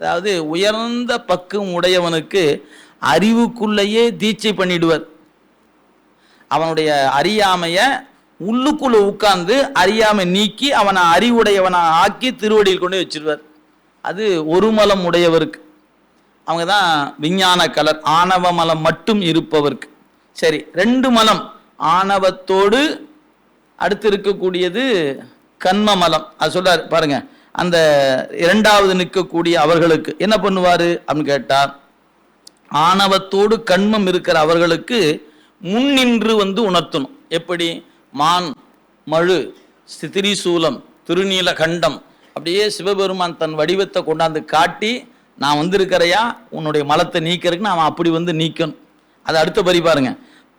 அதாவது உயர்ந்த பக்குவம் உடையவனுக்கு அறிவுக்குள்ளேயே தீட்சை பண்ணிடுவர். அவனுடைய அறியாமைய உள்ளுக்குள்ள உட்கார்ந்து அறியாமை நீக்கி அவனை அறிவுடையவனை ஆக்கி திருவடியில் கொண்டு வச்சிருவார். அது ஒரு மலம் உடையவருக்கு. அவங்க தான் விஞ்ஞான கலர் ஆணவ மலம் மட்டும் இருப்பவருக்கு. சரி ரெண்டு மலம் ஆணவத்தோடு அடுத்து இருக்கக்கூடியது கண்ம மலம். அது சொல்றாரு பாருங்க. அந்த இரண்டாவது நிற்கக்கூடிய அவர்களுக்கு என்ன பண்ணுவார் அப்படின்னு கேட்டால் ஆணவத்தோடு கண்மம் இருக்கிற அவர்களுக்கு முன்னின்று வந்து உணர்த்தணும். எப்படி? மான் மழு ஸ்திரிசூலம் திருநீல கண்டம் அப்படியே சிவபெருமான் தன் வடிவத்தை கொண்டாந்து காட்டி நான் வந்திருக்கிறையா? உன்னுடைய மலத்தை நீக்கிறதுக்கு நான் அப்படி வந்து நீக்கணும். அது அடுத்த பரி பாருங்க.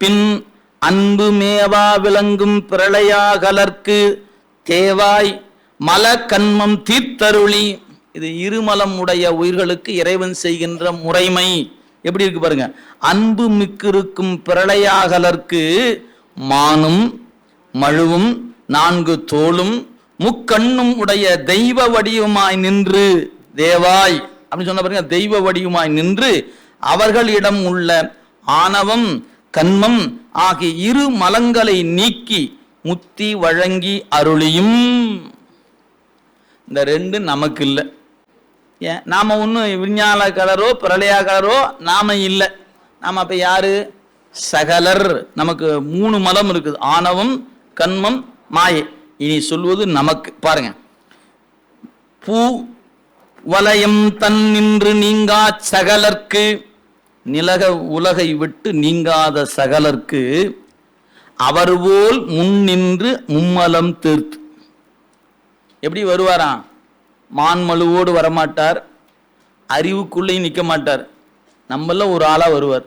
பின் அன்பு மேவா விளங்கும் பிரளையாகலர்க்கு தேவாய் மல கண்மம் தீர்த்தருளி. இது இருமலம் உடைய உயிர்களுக்கு இறைவன் செய்கின்ற முறைமை. எப்படி இருக்கு பாருங்க. அன்பு மிக்கிருக்கும் பிரளையாகலர்க்கு மானும் மழுவும் நான்கு தோளும் முக்கண்ணும் உடைய தெய்வ வடிவமாய் நின்று தேவாய் அப்படின்னு சொன்ன பாருங்க. தெய்வ வடிவமாய் நின்று அவர்களிடம் உள்ள ஆணவம் கண்மம் ஆகிய இரு மலங்களை நீக்கி முத்தி வழங்கி அருளியும். இந்த ரெண்டு நமக்கு இல்லை ஏன் நாம் ஒன்றும் விஞ்ஞான கலரோ பிரளயா கலரோ நாம இல்லை. நாம் அப்போ யார்? சகலர். நமக்கு மூணு மலம் இருக்குது. ஆணவம் கண்மம் மாயை. இனி சொல்வது நமக்கு. பாருங்க. பூ வலயம் தன் நின்று நீங்கா சகலர்க்கு. நிலக உலகை விட்டு நீங்காத சகலர்க்கு. அவர் போல் முன் நின்று மும்மலம் தீர்த்து. எப்படி வருவாராம்? மான்மழுவோடு வரமாட்டார் அறிவுக்குள்ளேயும் நிற்க மாட்டார். நம்மள ஒரு ஆளாக வருவார்.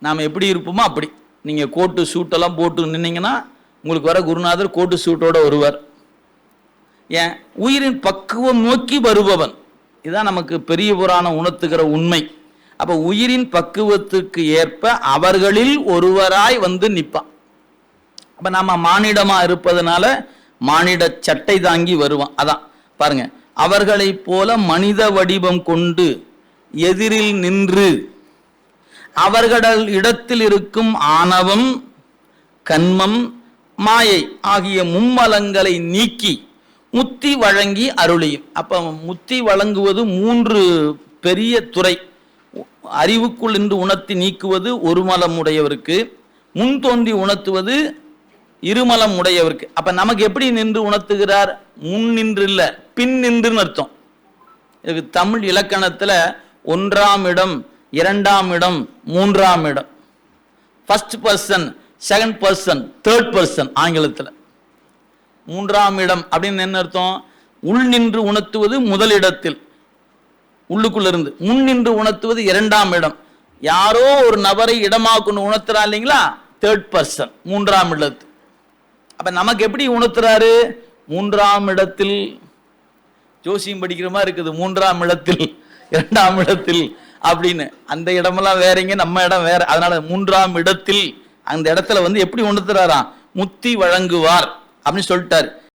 நாம் எப்படி இருப்போமோ அப்படி. நீங்கள் கோட்டு சூட்டெல்லாம் போட்டு நின்னீங்கன்னா உங்களுக்கு வர குருநாதர் கோட்டு சூட்டோட வருவார். ஏன்? உயிரின் பக்குவம் நோக்கி வருபவன். இதுதான் நமக்கு பெரிய புராணம் உணர்த்துகிற உண்மை. அப்போ உயிரின் பக்குவத்துக்கு ஏற்ப அவர்களில் ஒருவராய் வந்து நிற்பான். அப்போ நம்ம மானிடமாக இருப்பதனால மானிட சட்டை தாங்கி வருவான். அதான் பாருங்க. அவர்களைப் போல மனித வடிவம் கொண்டு எதிரில் நின்று அவர்கள் இடத்தில் இருக்கும் ஆணவம் கண்மம் மாயை ஆகிய மும்மலங்களை நீக்கி முத்தி வழங்கி அருளியும். அப்ப முத்தி வழங்குவது மூன்று பெரிய துறை. அறிவுக்குள் நின்று உணர்த்தி நீக்குவது ஒரு மலம் உடையவருக்கு முன் தோன்றி உணர்த்துவது இருமலம் உடையவருக்கு. அப்ப நமக்கு எப்படி நின்று உணர்த்துகிறார்? முன் நின்று இல்ல பின் நின்றுன்னு அர்த்தம். இதுக்கு தமிழ் இலக்கணத்துல ஒன்றாம் இடம் இரண்டாம் இடம் மூன்றாம் இடம். First person second person third person ஆங்கிலத்தில். மூன்றாம் இடம் அப்படின்னு என்ன அர்த்தம்? உள் நின்று உணர்த்துவது முதலிடத்தில். உள்ளுக்குள்ள இருந்து முன் நின்று உணர்த்துவது இரண்டாம் இடம். யாரோ ஒரு நபரை இடமாக கொண்டு உணர்த்துறா இல்லைங்களா? தேர்ட் பர்சன் மூன்றாம் இடத்து. அப்ப நமக்கு எப்படி உணர்த்துறாரு? மூன்றாம் இடத்தில் ஜோசியம் படிக்கிற மாதிரி இருக்குது. மூன்றாம் இடத்தில் இரண்டாம் இடத்தில் அப்படின்னு. அந்த இடமெல்லாம் வேறங்க நம்ம இடம் வேற. அதனால மூன்றாம் இடத்தில் அந்த இடத்துல வந்து எப்படி உணர்த்துறாராம்? முத்தி வழங்குவார் அப்படின்னு சொல்லிட்டாரு.